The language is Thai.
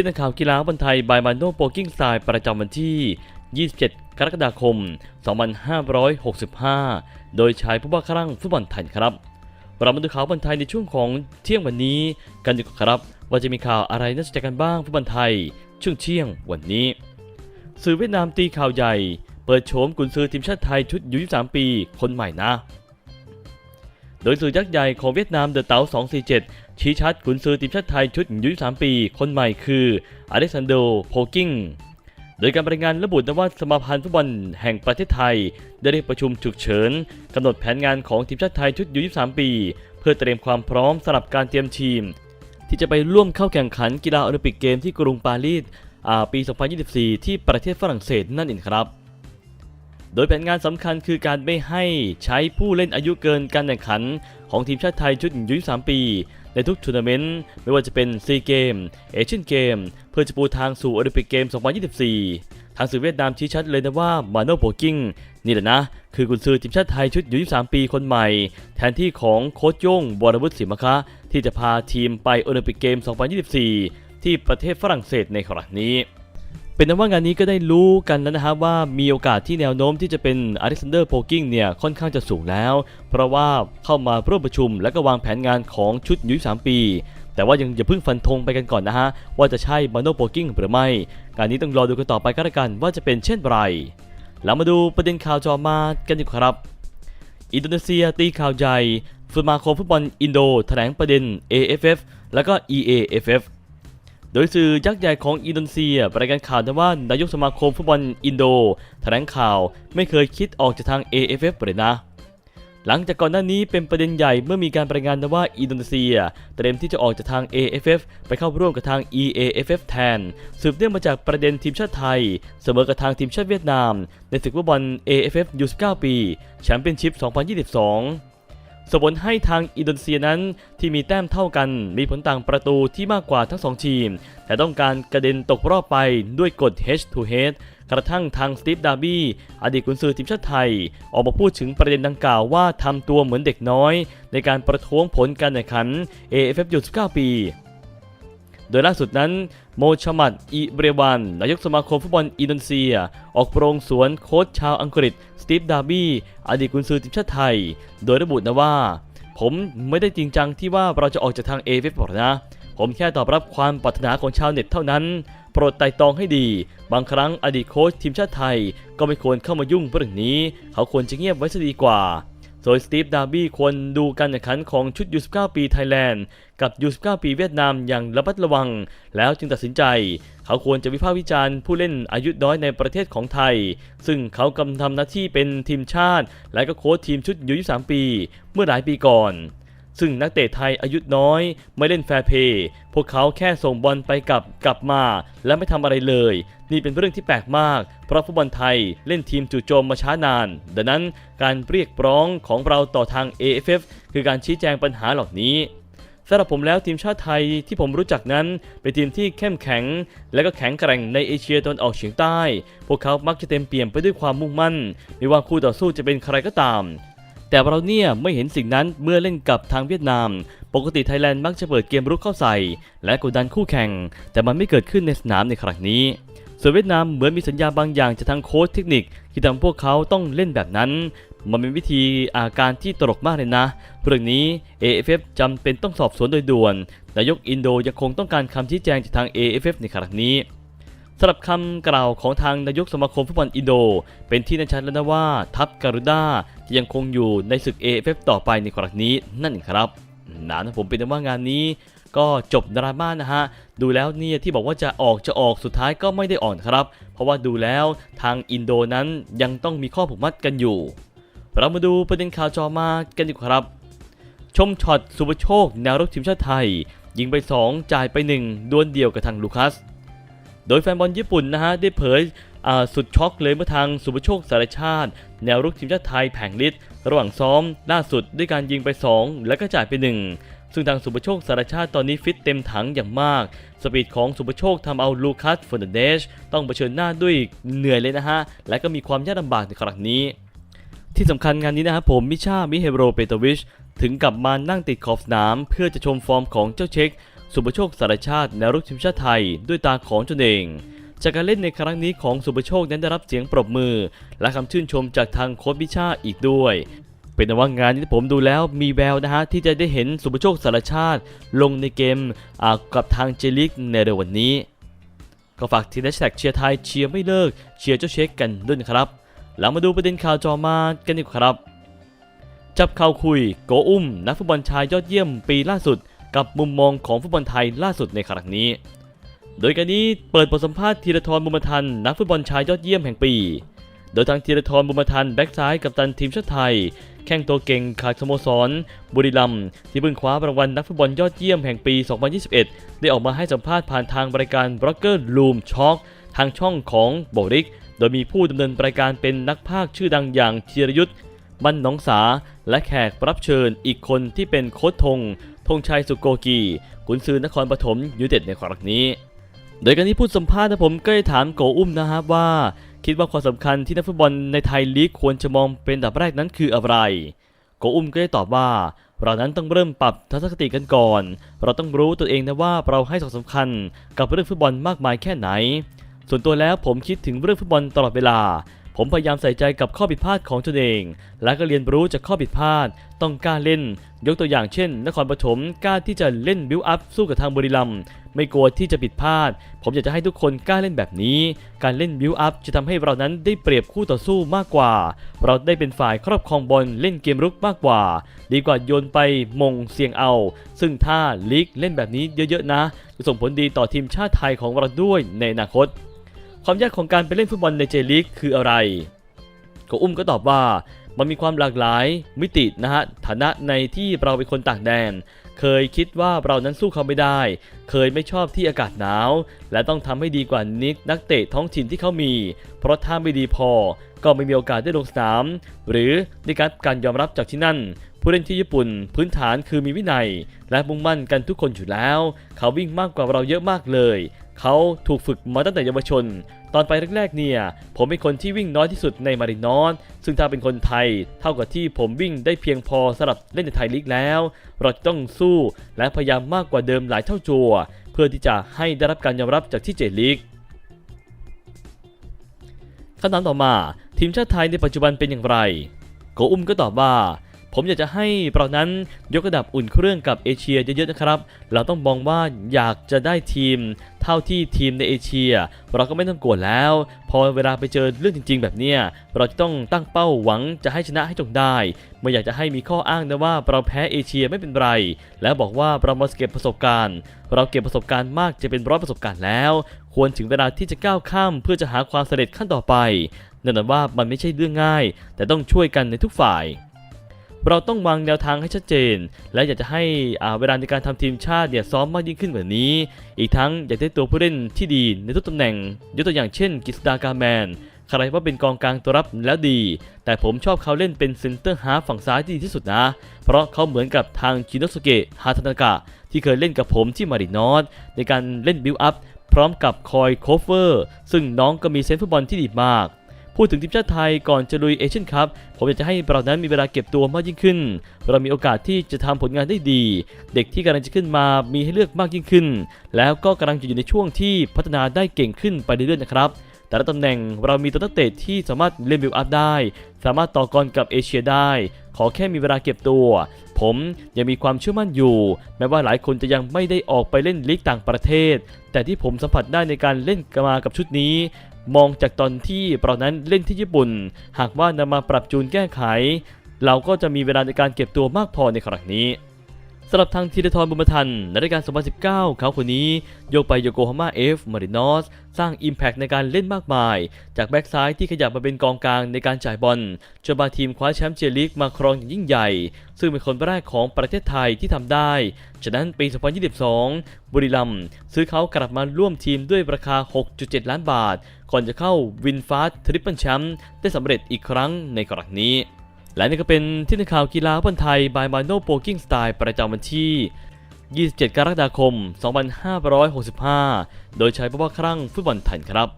ที่นักข่าวกีฬาบอลไทยบายมาโนโปกิ้งสไตล์ประจำวันที่ 27 กรกฎาคม 2565 โดยชายผู้บ้าคลั่งฟุตบอลไทยครับ เรามาดูข่าวบอลไทยในช่วงของเที่ยงวันนี้กันดีกว่าครับ ว่าจะมีข่าวอะไรน่าสนใจกันบ้างฟุตบอลไทย ช่วงเที่ยงวันนี้ สื่อเวียดนามตีข่าวใหญ่ เปิดโฉมกุนซือทีมชาติไทยชุดอายุ23ปี คนใหม่นะ โดยสื่อยักษ์ใหญ่ของเวียดนามเดอะเต๋า247 ชี้ชัดกุนซือทีมชาติไทยชุดอายุ3ปี คนใหม่คืออเล็กซานโดโพกิงโดยการรายงานระบุนะว่าสมาพันธ์ฟุตบอลแห่งประเทศไทย ได้เรียกประชุมฉุกเฉินกำหนดแผนงานของทีมชาติไทยชุดอายุ23 ปี เพื่อเตรียมความพร้อมสำหรับการเตรียมทีม ที่จะไปร่วมเข้าแข่งขันกีฬาโอลิมปิกเกมที่กรุงปารีสปี 2024 ที่ประเทศฝรั่งเศสนั่นเองครับ โดยแผนงานสำคัญคือการไม่ให้ใช้ผู้เล่นอายุเกินการแข่งขัน ของทีมชาติไทยชุดยุ23ปี ในทุกทัวร์นาเมนต์ไม่ว่าจะเป็นซีเกมเอเชียนเกมเพื่อจะปูทางสู่โอลิมปิกเกม 2024 ทางสื่อเวียดนามชี้ชัดเลยนะว่ามาโนโปกิ้งนี่แหละนะ คือกุนซือทีมชาติไทยชุดยุ23ปีคนใหม่ แทนที่ของโค้ชโย่งวรวุฒิศิมคะที่จะพาทีมไปโอลิมปิกเกม 2024 ที่ประเทศฝรั่งเศสในครั้งนี้ เป็นนั้นว่างานนี้ก็ได้รู้กันแล้วนะครับว่ามีโอกาสที่แนวโน้มที่จะเป็นอเล็กซานเดอร์โพกิงเนี่ยค่อนข้างจะสูงแล้ว เพราะว่าเข้ามาร่วมประชุมและก็วางแผนงานของชุดอายุ3ปี แต่ว่ายังอย่าเพิ่งฟันธงไปกันก่อนนะฮะ ว่าจะใช่มาโนโปกิ้งหรือไม่ การนี้ต้องรอดูกันต่อไปก็แล้วกันว่าจะเป็นเช่นไรแล้วมาดูประเด็นข่าวจอมากันดีกว่าครับ อินโดนีเซียตีข่าวใหญ่สมาคมฟุตบอลอินโดแถลงประเด็น AFF และก็ EAFF โดยสื่อยักษ์ใหญ่ของอินโดนีเซียรายงานข่าวว่านายกสมาคมฟุตบอลอินโดแถลงข่าวไม่เคยคิดออกจากทาง AFF เลยนะ หลังจากก่อนหน้านี้เป็นประเด็นใหญ่เมื่อมีการรายงานว่าอินโดนีเซีย เตรียมที่จะออกจากทาง AFF ไปเข้าร่วมกับทาง EAFF แทน สืบเนื่องมาจากประเด็นทีมชาติไทย เสมอกับทางทีมชาติเวียดนาม ในศึกฟุตบอล AFF U19 ปีแชมเปี้ยนชิพ 2022 สมผลให้ทางอินโดนีเซียนั้นที่มีแต้มเท่ากัน มีผลต่างประตูที่มากกว่าทั้งสองทีม แต่ต้องการกระเด็นตกรอบไปด้วยกฎ H to H กระทั่งทางสตีฟดาร์บี้อดีตกุนซือทีมชาติไทย ออกมาพูดถึงประเด็นดังกล่าวว่าทำตัวเหมือนเด็กน้อย ในการประท้วงผลการแข่งขัน AFF อยู่19ปี โดยล่าสุดนั้น โมชัมัดอิเบรวันนายกสมาคมฟุตบอลอินโดนีเซีย ออกโปรงสวนโค้ชชาวอังกฤษ สตีฟดาร์บี้อดีตกุนซือทีมชาติไทย โดยระบุนะว่า ผมไม่ได้จริงจังที่ว่าเราจะออกจากทาง AFF หรอกนะ ผมแค่ตอบรับความปรารถนาของชาวเน็ตเท่านั้น โปรดไต่ตองให้ดี บางครั้งอดีตโค้ชทีมชาติไทย ก็ไม่ควรเข้ามายุ่งเรื่องนี้ เขาควรจะเงียบไว้ซะดีกว่า ดยสตีฟดาร์บี้ควรดูการแข่งขันของชุด U19 ปีไทยแลนด์กับ U19 ปีเวียดนามอย่างระมัดระวัง แล้วจึงตัดสินใจ เขาควรจะวิพากษ์วิจารณ์ผู้เล่นอายุน้อยในประเทศของไทย ซึ่งเขากำลังทำหน้าที่เป็นทีมชาติ และก็โค้ชทีมชุดยู23 ปี เมื่อหลายปีก่อน ซึ่งนักเตะไทยอายุน้อย ไม่เล่นแฟร์เพย์พวกเขาแค่ส่งบอลไปกลับกลับมา และไม่ทำอะไรเลย นี่เป็นเรื่องที่แปลกมาก เพราะฟุตบอลไทยเล่นทีมจู่โจมมาช้านาน ดังนั้นการเรียกร้องของเราต่อทาง AFF คือการชี้แจงปัญหาเหล่านี้สำหรับผมแล้วทีมชาติไทยที่ผมรู้จักนั้น เป็นทีมที่เข้มแข็ง และก็แข็งแกร่งในเอเชียตะวันออกเฉียงใต้ พวกเขามักจะเต็มเปี่ยมไปด้วยความมุ่งมั่น ไม่ว่าคู่ต่อสู้จะเป็นใครก็ตาม แต่เราเนี่ยไม่เห็นสิ่งนั้นเมื่อเล่นกับทางเวียดนาม ปกติไทยแลนด์มักจะเปิดเกมรุกเข้าใส่ และกดดันคู่แข่ง แต่มันไม่เกิดขึ้นในสนามในครั้งนี้ ส่วนเวียดนามเหมือนมีสัญญาบางอย่างจากทางโค้ชเทคนิค ที่ทำพวกเขาต้องเล่นแบบนั้น มันเป็นวิธีอาการที่ตลกมากเลยนะ เรื่องนี้ AFF จำเป็นต้องสอบสวนโดยด่วน นายกอินโดยังคงต้องการคำชี้แจงจากทาง AFF ในครั้งนี้ สำหรับคำกล่าวของทางนายกสมาคมฟุตบอลอินโด เป็นที่แน่ชัดแล้วนะว่าทัพการุด้าจะยังคงอยู่ในศึก AFF ต่อไปในครั้งนี้นั่นเองครับนะนะผมเป็นว่างานนี้ก็จบดราม่านะฮะ ดูแล้วเนี่ยที่บอกว่าจะออกจะออกสุดท้ายก็ไม่ได้ออกนครับ เพราะว่าดูแล้วทางอินโดนั้นยังต้องมีข้อผูกมัดกันอยู่ เรามาดูประเด็นข่าวจอมากันดีกว่าครับ ชมช็อตสุภโชคแนวรุกทีมชาติไทย ยิงไป 2 จ่ายไป 1 ดวลเดียวกับทางลูคัส โดยแฟนบอลญี่ปุ่นนะฮะได้เผยอ่าสุดช็อกเลยเมื่อทางสุภโชคสารชาติ แนวรุกทีมชาติไทยแผงฤทธิ์ระหว่างซ้อมล่าสุดด้วยการยิงไป 2 แล้วก็จ่ายไป 1 ซึ่งทางสุภโชคสารชาติตอนนี้ฟิตเต็มถังอย่างมาก สปีดของสุภโชคทำเอาลูคัสเฟอร์นันเดสต้องเผชิญหน้าด้วยเหนื่อยเลยนะฮะ และก็มีความยากลำบากในครั้งนี้ ที่สำคัญงานนี้นะครับผมมิชามิเฮโรเปโตวิชถึงกับมานั่งติดขอบสนาม เพื่อจะชมฟอร์มของเจ้าเช็ค สุภโชคสารชาติแนวรุกทีมชาติไทยด้วยตาของตนเอง จากการเล่นในครั้งนี้ของสุภโชคนั้นได้รับเสียงปรบมือ และคำชื่นชมจากทางโค้ชบิชาอีกด้วยเป็นว่างานนี้ผมดูแล้วมีแววนะฮะ ที่จะได้เห็นสุภโชคสารชาติลงในเกมกับทางเจลิกในเร็ววันนี้ ก็ฝากทีมแฮชแท็กเชียร์ไทยเชียร์ไม่เลิกเชียร์เจ้าเช็คกันด้วยนะครับ แล้วมาดูประเด็นข่าวจอมากันดีกว่าครับ จับข่าวคุย โกอุ้ม นักฟุตบอลชายยอดเยี่ยมปีล่าสุด กับมุมมองของฟุตบอลไทยล่าสุดในครั้งนี้ โดยการนี้เปิดบทสัมภาษณ์ธีรทรบุญมาทันนักฟุตบอลชายยอดเยี่ยมแห่งปี โดยทางธีรทรบุญมาทันแบ็กซ้ายกับตันทีมชาติไทย แข่งตัวเก่งขาดสโมสร บุรีรัมย์ที่เพิ่งคว้ารางวัลนักฟุตบอลยอดเยี่ยมแห่งปี 2021 ได้ออกมาให้สัมภาษณ์ผ่านทางรายการบล็อกเกอร์ลูมช็อคทางช่องของโบริก โดยมีผู้ดำเนินรายการเป็นนักพากย์ชื่อดังอย่างธีรยุทธ์มันหนองสา และแขกรับเชิญอีกคนที่เป็นโค้ชธง ธงชัยสุโกกีกุนซือนครปฐมยูเต็ดในครั้งนี้ โดยการที่พูดสัมภาษณ์นะผมก็ได้ถามโกอุ้มนะครับว่า คิดว่าความสำคัญที่นักฟุตบอลในไทยลีกควรจะมองเป็นอันดับแรกนั้นคืออะไร โกอุ้มก็ได้ตอบว่าเรานั้นต้องเริ่มปรับทัศนคติกันก่อน เราต้องรู้ตัวเองนะว่าเราให้ความสำคัญกับเรื่องฟุตบอลมากมายแค่ไหน ส่วนตัวแล้วผมคิดถึงเรื่องฟุตบอลตลอดเวลา ผมพยายามใส่ใจกับข้อผิดพลาดของตนเอง และก็เรียนรู้จากข้อผิดพลาด ต้องกล้าเล่น ยกตัวอย่างเช่น นครปฐมกล้าที่จะเล่นบิวอัพสู้กับทางบุรีรัมย์ไม่กลัวที่จะผิดพลาด ผมอยากจะให้ทุกคนกล้าเล่นแบบนี้ การเล่นบิวอัพจะทำให้เรานั้นได้เปรียบคู่ต่อสู้มากกว่า เราได้เป็นฝ่ายครอบครองบอลเล่นเกมรุกมากกว่า ดีกว่าโยนไปมงเสียงเอา ซึ่งถ้าลีกเล่นแบบนี้เยอะๆนะจะส่งผลดีต่อทีมชาติไทยของเราด้วยในอนาคต ความยากของการไปเล่นฟุตบอลในเจลีกคืออะไรก็อุ้มก็ตอบว่ามันมีความหลากหลายมิตินะฮะฐานะในที่เราเป็นคนต่างแดน เคยคิดว่าเรานั้นสู้เขาไม่ได้ เคยไม่ชอบที่อากาศหนาว และต้องทำให้ดีกว่านิกนักเตะท้องถิ่นที่เขามี เพราะถ้าไม่ดีพอ ก็ไม่มีโอกาสได้ลงสนาม หรือในการการยอมรับจากที่นั่น ผู้เล่นที่ญี่ปุ่นพื้นฐานคือมีวินัย และมุ่งมั่นกันทุกคนอยู่แล้ว เขาวิ่งมากกว่าเราเยอะมากเลย เขาถูกฝึกมาตั้งแต่เยาวชน ตอนไปแรกๆเนี่ย ผมเป็นคนที่วิ่งน้อยที่สุดในมารินอสซึ่งถ้าเป็นคนไทย เท่ากับที่ผมวิ่งได้เพียงพอสำหรับเล่นในไทยลีกแล้ว เราจะต้องสู้และพยายามมากกว่าเดิมหลายเท่าจัว เพื่อที่จะให้ได้รับการยอมรับจากที่เจลีกคำถามต่อมา ทีมชาติไทยในปัจจุบันเป็นอย่างไรโกอุ้มก็ตอบว่า ผมอยากจะให้เรานั้นยกระดับอุ่นเครื่องกับเอเชียเยอะๆนะครับ เราต้องมองว่าอยากจะได้ทีม เท่าที่ทีมในเอเชีย เราก็ไม่ต้องกลัวแล้ว พอเวลาไปเจอเรื่องจริง ๆ แบบเนี้ยเราจะต้องตั้งเป้าหวังจะให้ชนะให้จงได้ไม่อยากจะให้มีข้ออ้างนะว่าเราแพ้เอเชียไม่เป็นไร แล้วบอกว่าเรามาเก็บประสบการณ์ เราเก็บประสบการณ์มากจะเป็นร้อยประสบการณ์แล้ว ควรถึงเวลาที่จะก้าวข้ามเพื่อจะหาความสำเร็จขั้นต่อไปนั่นหมายว่ามันไม่ใช่เรื่องง่าย แต่ต้องช่วยกันในทุกฝ่าย เราต้องวางแนวทางให้ชัดเจน และอยากจะให้อาเวลาในการทำทีมชาติเนี่ยซ้อมมากยิ่งขึ้นกว่านี้ อีกทั้งอยากได้ตัวผู้เล่นที่ดีในทุกตำแหน่ง ยกตัวอย่างเช่นกิสดากาแมนใครว่าเป็นกองกลางตัวรับแล้วดี แต่ผมชอบเขาเล่นเป็นเซนเตอร์ฮาฝั่งซ้ายที่ดีที่สุดนะ เพราะเขาเหมือนกับทางชินโนสุเกะฮาทานากะ ที่เคยเล่นกับผมที่มารินอสในการเล่นบิวอัพพร้อมกับคอยโคฟเวอร์ ซึ่งน้องก็มีเซนฟุตบอลที่ดีมาก พูดถึงทีมชาติไทยก่อนจะลุยเอเชียนคัพผมอยากจะให้เรานั้นมีเวลาเก็บตัวมากยิ่งขึ้น เรามีโอกาสที่จะทำผลงานได้ดี เด็กที่กำลังจะขึ้นมามีให้เลือกมากยิ่งขึ้น แล้วก็กำลังจะอยู่ในช่วงที่พัฒนาได้เก่งขึ้นไปเรื่อยๆนะครับแต่ละตำแหน่งเรามีตัวนักเตะที่สามารถเล่นบิวอัพได้ สามารถต่อกรกับเอเชียได้ ขอแค่มีเวลาเก็บตัว ผมยังมีความเชื่อมั่นอยู่ แม้ว่าหลายคนจะยังไม่ได้ออกไปเล่นลีกต่างประเทศ แต่ที่ผมสัมผัสได้ในการเล่นมากับชุดนี้ มองจากตอนที่เรานั้นเล่นที่ญี่ปุ่น หากว่านำมาปรับจูนแก้ไข เราก็จะมีเวลาในการเก็บตัวมากพอในครั้งนี้ สำหรับทางธีรทรบุญมทันในรายการ 2019 เขาคนนี้โยกไปโยโกฮาม่าเอฟมารินอสสร้าง Impact ในการเล่นมากมาย จากแบ็กซ้ายที่ขยับมาเป็นกองกลางในการจ่ายบอลจนพาทีมคว้าแชมป์เจลีกมาครองอย่างยิ่งใหญ่ ซึ่งเป็นคนแรกของประเทศไทยที่ทำได้ ฉะนั้นปี 2022 บุรีรัมย์ซื้อเขากลับมาร่วมทีมด้วยราคา 6.7 ล้านบาท ก่อนจะเข้าวินฟาสทริปเปิลแชมป์ได้สำเร็จอีกครั้งในครั้งนี้ และนี่ก็เป็นที่ในข่าวกีฬาบอลไทยบายมาโนโปกิ้งสไตล์ประจำวันที่ 27 กรกฎาคม 2565 โดยใช้พระว่าครั่งฟุตบอลไทยครับ